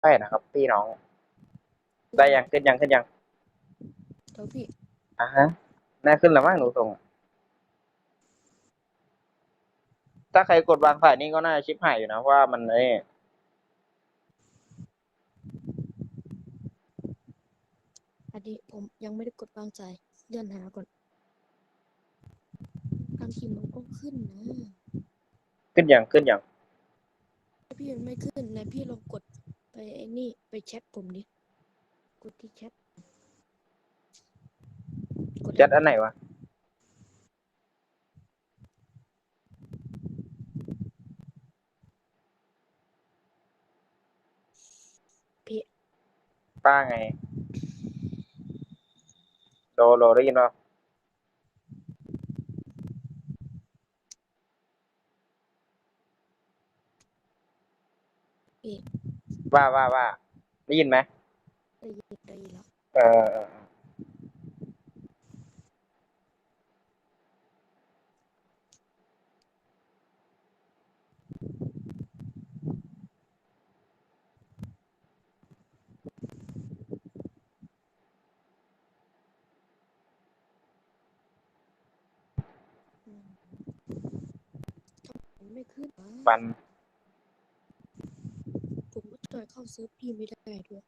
ใช่นะครับ พี่น้อง ได้ยังขึ้นยังขึ้นยังเดี๋ยวพี่อะฮะน่าขึ้นแล้วมั้งหนูส่งอะถ้าใครกดวางสายนี่ก็น่าชิปหายอยู่นะเพราะว่ามันเอ้อันนี้ผมยังไม่ได้กดวางใจเลื่อนหาก่อนบางทีมันก็ขึ้นนะขึ้นยังขึ้นยังถ้าพี่มันไม่ขึ้นนะพี่ลองกด ไปไอ้นี่ไปแชทผมดิกดที่แชทกดจัดอันไหนวะพี่ป้าไงโลโลได้ยินป่ะพี่ ว่าว่าว่าได้ยินไหมได้ยินได้ยินแล้วเออเออเอออืมทำไมมันไม่ขึ้นวะปันผมก็ จอยเข้าเซิร์ฟพี่ไม่ได้ด้วย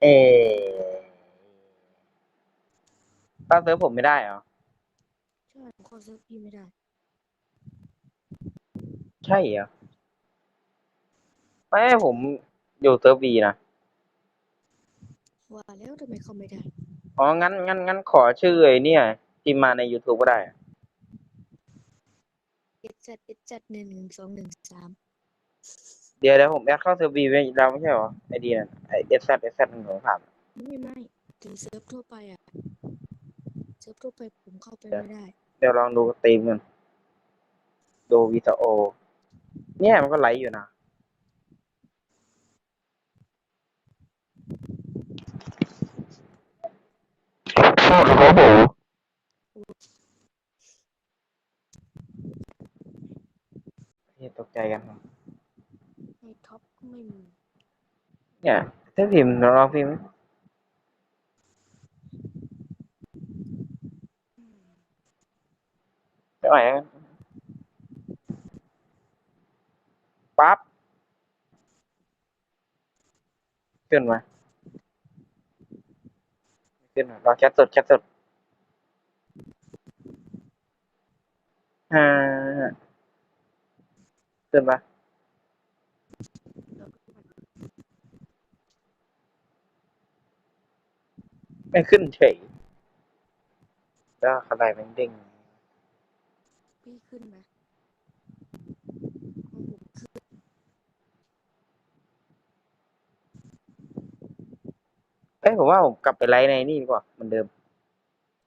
เอป้าเซิร์ฟผมไม่ได้เหรอ ใช่ผมเข้าเซิร์ฟพี่ไม่ได้ ใช่เหรอ ไม่ผมอยู่เซิร์ฟบีนะ ว่าแล้วทำไมเข้าไม่ได้ อ๋อ งั้น งั้น งั้นขอชื่อไอ้เนี่ยพิมพ์มาใน YouTube ก็ได้อะ S Z S Z หนึ่งหนึ่งสองหนึ่งสามเดี๋ยวเดี๋ยวผมแอดเข้าเซิร์ฟบีไปแล้วไม่ใช่เหรอไอเดียไอเอสแซดเอสแซดหนึ่งสองสามไม่ไม่ถึงเซิร์ฟทั่วไปอะเซิร์ฟทั่วไปผมเข้าไปไม่ได้ เดี๋ยวลองดูสตรีมกันดูวิดีโอเนี่ยมันก็ไลฟ์อยู่นะโทษครับผมนี่ตกใจกันครับใน ท็อปก็ไม่มีเนี่ยถ้าพิมพ์ลองพิมพ์ไม่ไหวแล้วปั๊บขึ้นมาขึ้นมาเราแคปสดแคปสดอ่าขึ้นมา แล้ว ไม่ขึ้นเฉยแล้วอะไรมันเด้งพี่ขึ้นไหมของผมขึ้นเอ้ยผมว่าผมกลับไปไลฟ์ในนี่ดีกว่าเหมือนเดิม